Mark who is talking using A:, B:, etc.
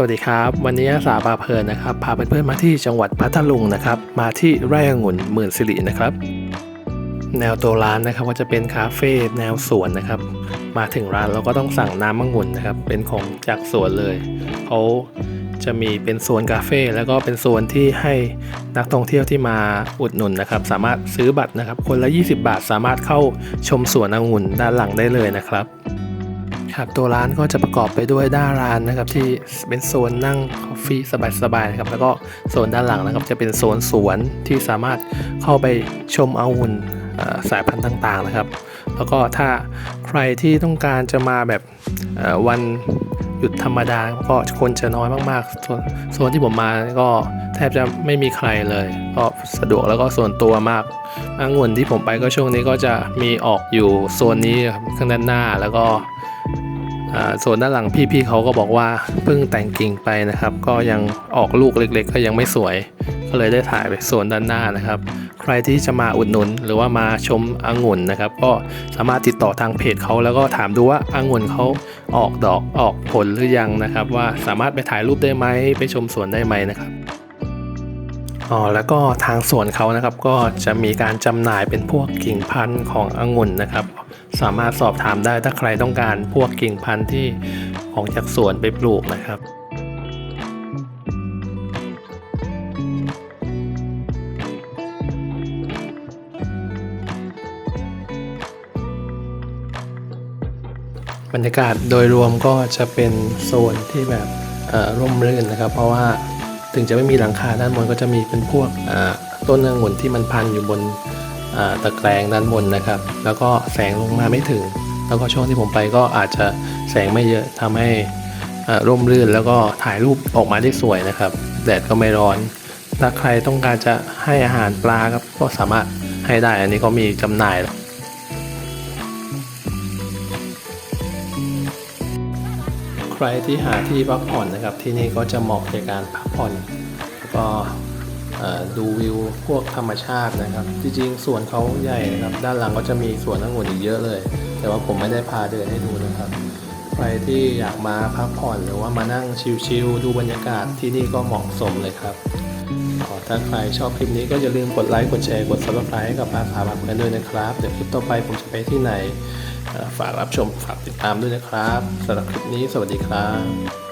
A: สวัสดีครับ วันนี้อาสาพาเพลินนะครับ พาเพื่อนๆมาที่จังหวัดพัทลุงนะครับ มาที่ไร่องุ่นหมื่นสิรินะครับ แนวตัวร้านนะครับก็จะเป็นคาเฟ่แนวสวนนะครับ มาถึงร้านเราก็ต้องสั่งน้ำองุ่นนะครับ เป็นของจากสวนเลยเขาจะมีเป็นโซนคาเฟ่แล้วก็เป็นโซนที่ให้นักท่องเที่ยวที่มาอุดหนุนนะครับ สามารถซื้อบัตรนะครับ คนละ 20 บาทสามารถเข้าชมสวนองุ่นด้านหลังได้เลยนะครับ ครับตัวร้านก็จะประกอบไปด้วยด้านร้านนะครับที่เป็นโซนนั่งคอฟฟี่สบายๆนะครับแล้วก็โซนด้านหลังนะครับจะเป็นโซนสวนที่สามารถเข้าไปชมองุ่นสายพันธุ์ต่างๆนะครับ แล้วก็ถ้าใครที่ต้องการจะมาแบบวัน หยุดธรรมดาก็คนจะน้อยมากๆ ส่วนส่วนที่ผมมาก็แทบจะไม่มีใครเลย ก็สะดวกแล้วก็ส่วนตัวมากองุ่นที่ผมไปก็ช่วงนี้ก็จะมีออกอยู่โซนนี้ครับข้างด้านหน้าแล้วก็ส่วนด้านหลังพี่ๆเขาก็บอกว่าเพิ่งแต่งกิ่งไปนะครับ ก็ยังออกลูกเล็ก ๆ ก็ยังไม่สวย ก็เลยได้ถ่ายไปโซนด้านหน้านะครับ ใครที่จะมาอุดหนุนหรือว่ามาชมองุ่นนะครับ ก็สามารถติดต่อทางเพจเขาแล้วก็ถามดูว่าองุ่นเขาออกดอกออกผลหรือยังนะครับ ว่าสามารถไปถ่ายรูปได้ไหมไปชมสวนได้ไหมนะครับอ๋อแล้วก็ทางสวนเขานะครับก็จะมีการจำหน่ายเป็นพวกกิ่งพันธุ์ขององุ่นนะครับ สามารถสอบถามได้ถ้าใครต้องการพวกกิ่งพันธุ์ที่ของจากสวนไปปลูกนะครับ บรรยากาศโดยรวมก็จะเป็นโซนที่แบบร่มรื่นนะครับ เพราะว่าถึงจะไม่มีหลังคาด้านบนก็จะมีเป็นพวกต้นองุ่นที่มันพันอยู่บนตะแกรงด้านบนนะครับ แล้วก็แสงลงมาไม่ถึง แล้วก็ช่วงที่ผมไปก็อาจจะแสงไม่เยอะทำให้ร่มรื่นแล้วก็ถ่ายรูปออกมาได้สวยนะครับ แดดก็ไม่ร้อน ถ้าใครต้องการจะให้อาหารปลาครับก็สามารถให้ได้ อันนี้ก็มีจำหน่าย ใครที่หาที่พักผ่อนนะครับที่นี่ก็จะเหมาะในการพักผ่อนแล้วก็ดูวิวพวกธรรมชาตินะครับ จริงๆสวนเขาใหญ่นะครับ ด้านหลังก็จะมีสวนองุ่นอีกเยอะเลย แต่ว่าผมไม่ได้พาเดินให้ดูนะครับใครที่อยากมาพักผ่อนหรือว่ามานั่งชิลๆดูบรรยากาศที่นี่ก็เหมาะสมเลยครับถ้าใครชอบคลิปนี้ก็อย่าลืมกดไลค์กดแชร์กด subscribe ให้กับอาสาบักกันด้วยนะครับ เดี๋ยวคลิปต่อไปผมจะไปที่ไหน ฝากรับชมฝากติดตามด้วยนะครับสำหรับคลิปนี้สวัสดีครับ